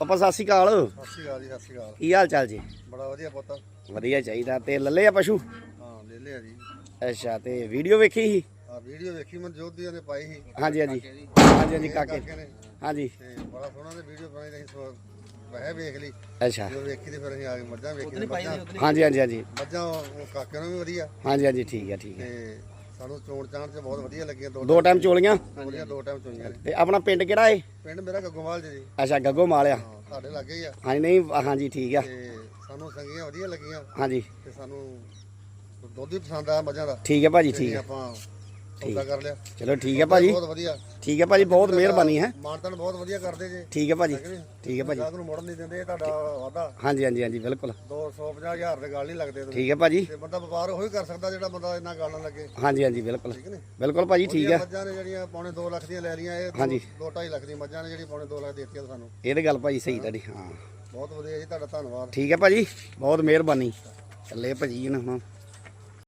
ਪਾਪਾ ਸਤਿ ਸ਼੍ਰੀ ਅਕਾਲ। ਸਤਿ ਸ਼੍ਰੀ ਅਕਾਲ ਜੀ ਸਤਿ ਸ਼੍ਰੀ ਅਕਾਲ। ਕੀ ਹਾਲ ਚਾਲ ਜੀ? ਬੜਾ ਵਧੀਆ ਪੁੱਤ। ਵਧੀਆ ਚਾਹੀਦਾ। ਤੇ ਲੱਲੇ ਆ ਪਸ਼ੂ? ਹਾਂ ਲੈ ਲਿਆ ਜੀ। ਅੱਛਾ ਤੇ ਵੀਡੀਓ ਵੇਖੀ ਸੀ? ਆ ਵੀਡੀਓ ਵੇਖੀ ਮੈਂ ਜੋਧੀਆਂ ਨੇ ਪਾਈ ਸੀ। ਹਾਂਜੀ ਹਾਂਜੀ। ਹਾਂਜੀ ਹਾਂਜੀ ਕਾਕੇ। ਹਾਂਜੀ। ਬੜਾ ਸੋਹਣਾ ਤੇ ਵੀਡੀਓ ਬਣਾਈ ਰਹੀ ਸੋ ਵਹਿ ਵੇਖ ਲਈ। ਅੱਛਾ। ਜਦੋਂ ਵੇਖੀ ਤੇ ਫਿਰ ਅਸੀਂ ਆ ਕੇ ਮੱਝਾਂ ਵੇਖੀ ਤੇ ਮੱਝਾਂ। ਹਾਂਜੀ ਹਾਂਜੀ ਹਾਂਜੀ। ਮੱਝਾਂ ਉਹ ਕਾਕੇ ਨੂੰ ਵੀ ਵਧੀਆ। ਹਾਂਜੀ ਹਾਂਜੀ ਠੀਕ ਹੈ ਠੀਕ ਹੈ ਤੇ ਸਾਨੂੰ ਚੋਣ ਚਾਣ ਚ ਬਹੁਤ ਵਧੀਆ ਲੱਗੀਆਂ ਦੋ ਦੋ ਟਾਈਮ ਚੋਲੀਆਂ? ਵਧੀਆ ਦੋ ਟਾਈਮ ਚੋਈਆਂ ਨੇ ਤੇ ਆਪਣਾ ਪਿੰਡ ਕਿਹੜਾ ਏ? ਪਿੰਡ ਮੇਰਾ ਗੱਗੋਵਾਲ ਜੀ। ਅੱਛਾ ਗੱਗੋ ਮਾਲਿਆ ਹਾਂ ਸਾਡੇ ਲਾਗੇ ਹੀ ਆ। ਹਾਂਜੀ ਨਹੀਂ ਹਾਂਜੀ ਠੀਕ ਆ। ਤੇ ਸਾਨੂੰ ਸੰਗੀਆਂ ਵਧੀਆ ਲੱਗੀਆਂ। ਹਾਂਜੀ। ਤੇ ਸਾਨੂੰ ਦੁੱਧ ਵੀ ਪਸੰਦ ਆਇਆ ਮੱਝਾਂ ਦਾ। ਠੀਕ ਹੈ ਭਾਜੀ ਠੀਕ ਹੈ ਆਪਾਂ ਸੌਦਾ ਕਰ ਲਿਆ। ਚਲੋ ਠੀਕ ਹੈ ਭਾਜੀ। ਬਹੁਤ ਵਧੀਆ। ਠੀਕ ਹੈ ਭਾਜੀ ਬਹੁਤ ਮਿਹਰਬਾਨੀ ਹੈ। ਮਾਨਤਨ ਬਹੁਤ ਵਧੀਆ ਕਰਦੇ ਜੇ। ਠੀਕ ਹੈ ਭਾਜੀ ਠੀਕ ਹੈ ਭਾਜੀ। ਗਾਹਕ ਨੂੰ ਮੁੜਨ ਨਹੀਂ ਦਿੰਦੇ ਇਹ ਤੁਹਾਡਾ ਵਾਦਾ ਹਾਂਜੀ ਹਾਂਜੀ ਹਾਂਜੀ ਬਿਲਕੁਲ। 250 ਹਜ਼ਾਰ ਦੇ ਗੱਲ ਨਹੀਂ ਲੱਗਦੇ ਠੀਕ ਹੈ ਭਾਜੀ। ਤੇ ਬੰਦਾ ਵਪਾਰ ਉਹੀ ਕਰ ਸਕਦਾ ਜਿਹੜਾ ਬੰਦਾ ਇੰਨਾ ਗੱਲ ਨਾ ਲੱਗੇ। ਹਾਂਜੀ ਹਾਂਜੀ ਬਿਲਕੁਲ। ਬਿਲਕੁਲ ਭਾਜੀ ਠੀਕ ਹੈ। ਮੱਝਾਂ ਨੇ ਜਿਹੜੀਆਂ ਪੌਣੇ 2 ਲੱਖ ਦੀਆਂ ਲੈ ਲਈਆਂ ਇਹ ਹਾਂਜੀ। 2.5 ਲੱਖ ਦੀਆਂ ਮੱਝਾਂ ਨੇ ਜਿਹੜੀ ਪੌਣੇ 2 ਲੱਖ ਦੇਤੀਆਂ ਸਾਨੂੰ। ਇਹ ਤੇ ਗੱਲ ਭਾਜੀ ਸਹੀ ਤੁਹਾਡੀ ਹਾਂ। ਬਹੁਤ ਵਧੀਆ ਜੀ ਤੁਹਾਡਾ ਧੰਨਵਾਦ। ਠੀਕ ਹੈ ਭਾਜੀ ਬਹੁਤ ਮਿਹਰਬਾਨੀ। ਚੱਲੇ ਭਾਜੀ ਨਾ ਹੁਣ।